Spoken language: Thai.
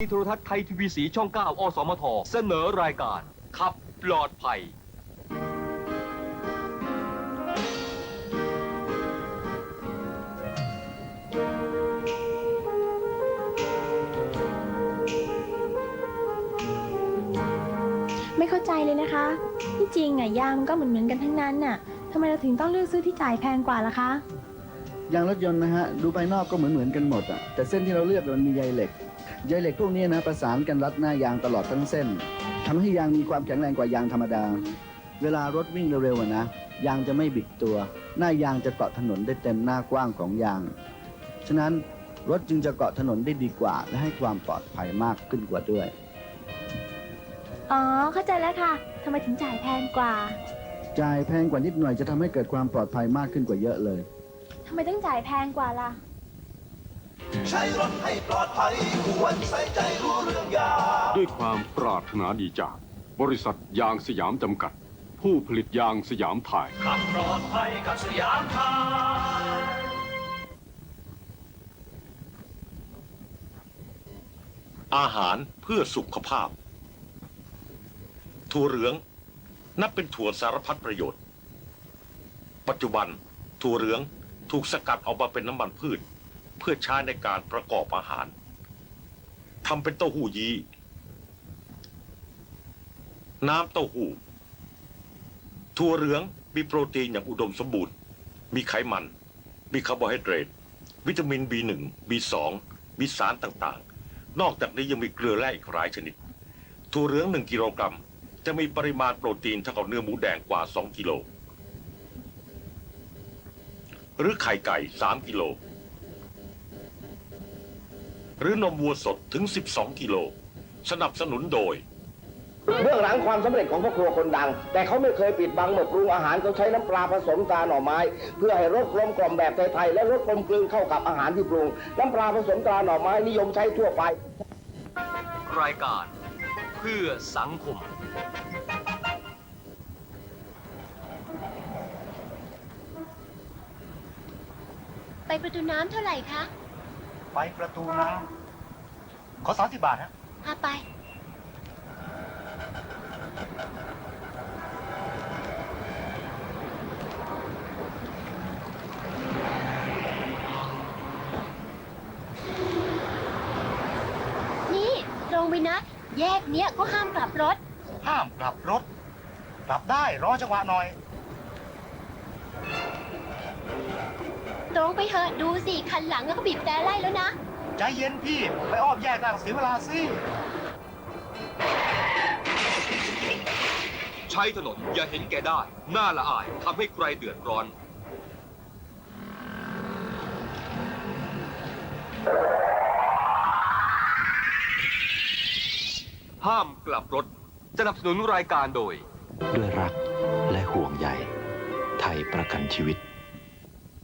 โทรทัศน์ไทยทีวีสีช่อง 9 อสมท เสนอรายการขับปลอดภัย ไม่เข้าใจเลยนะคะ ที่จริงอะยางมันก็เหมือนเหมือนๆกันทั้งนั้นน่ะทำไมเราถึงต้องเลือกซื้อที่จ่ายแพงกว่าล่ะคะ ยางรถยนต์นะฮะ ดูภายนอกก็เหมือนเหมือนๆกันหมดอะแต่เส้นที่เราเลือกมันมีใยเหล็ก ใยเหล็กพวกนี้นะประสานกันรัดหน้ายางตลอดทั้งเส้นทำให้ยางมีความแข็งแรงกว่ายางธรรมดา เวลารถวิ่งเร็วๆอะนะยางจะไม่บิดตัว หน้ายางจะเกาะถนนได้เต็มหน้ากว้างของยาง ฉะนั้นรถจึงจะเกาะถนนได้ดีกว่า และให้ความปลอดภัยมากขึ้นกว่าด้วย อ๋อ เข้าใจแล้วค่ะทำไมถึงจ่ายแพงกว่า จ่ายแพงกว่านิดหน่อยจะทำให้เกิดความปลอดภัยมากขึ้นกว่าเยอะเลย ทำไมต้องจ่ายแพงกว่าล่ะ ใช้รถให้ปลอดภัยควรใส่ใจรู้เรื่องยางด้วยความปรารถนาดีจาก บริษัทยางสยามจำกัด ผู้ผลิตยางสยามถ่ายขับปลอดภัยกับสยามไทยอาหารเพื่อสุขภาพ ถั่วเหลือง นับเป็นถั่วสารพัดประโยชน์ ปัจจุบัน ถั่วเหลืองถูกสกัดออกมาเป็นน้ำมันพืช เพื่อใช้ในการประกอบอาหารทำเป็นเต้าหู้ยี้น้ำเต้าหู้ถั่วเหลืองมีโปรตีนอย่างอุดมสมบูรณ์ มีไขมัน มีคาร์โบไฮเดรต วิตามิน B1 B2 มีสารต่างๆ นอกจากนี้ยังมีเกลือแร่อีกหลายชนิด ถั่วเหลือง 1 กิโลกรัม จะมีปริมาณโปรตีนเท่ากับเนื้อหมูแดงกว่า 2 กิโล หรือไข่ไก่ 3 กิโล หรือนมวัวสดถึง 12 กิโล สนับสนุนโดยเบื้องหลังความสำเร็จของพ่อครัวคนดัง แต่เขาไม่เคยปิดบังเมื่อปรุงอาหารเขาใช้น้ำปลาผสมตราหน่อไม้ เพื่อให้รสกลมกล่อมแบบไทยๆและรสกลมกลืนเข้ากับอาหารที่ปรุง น้ำปลาผสมตราหน่อไม้นิยมใช้ทั่วไป รายการเพื่อสังคม ไปประตูน้ำเท่าไหร่คะ ไปประตูน้ำขอสามสิบบาทฮะพาไป นี่ตรงไปนะ แยกเนี้ยก็ห้ามกลับรถ ห้ามกลับรถ กลับได้รอจังหวะหน่อย รงไปเถอะดูสิคันหลังก็บีบแต่ไล่แล้วนะ ใจเย็นพี่ ไปอ้อมแยกได้เสียเวลาสิใช้ถนนอย่าเห็นแก่ได้ หน้าละอายทำให้ใครเดือดร้อน ห้ามกลับรถสนับสนุนรายการโดย ด้วยรักและห่วงใยไทยประกันชีวิต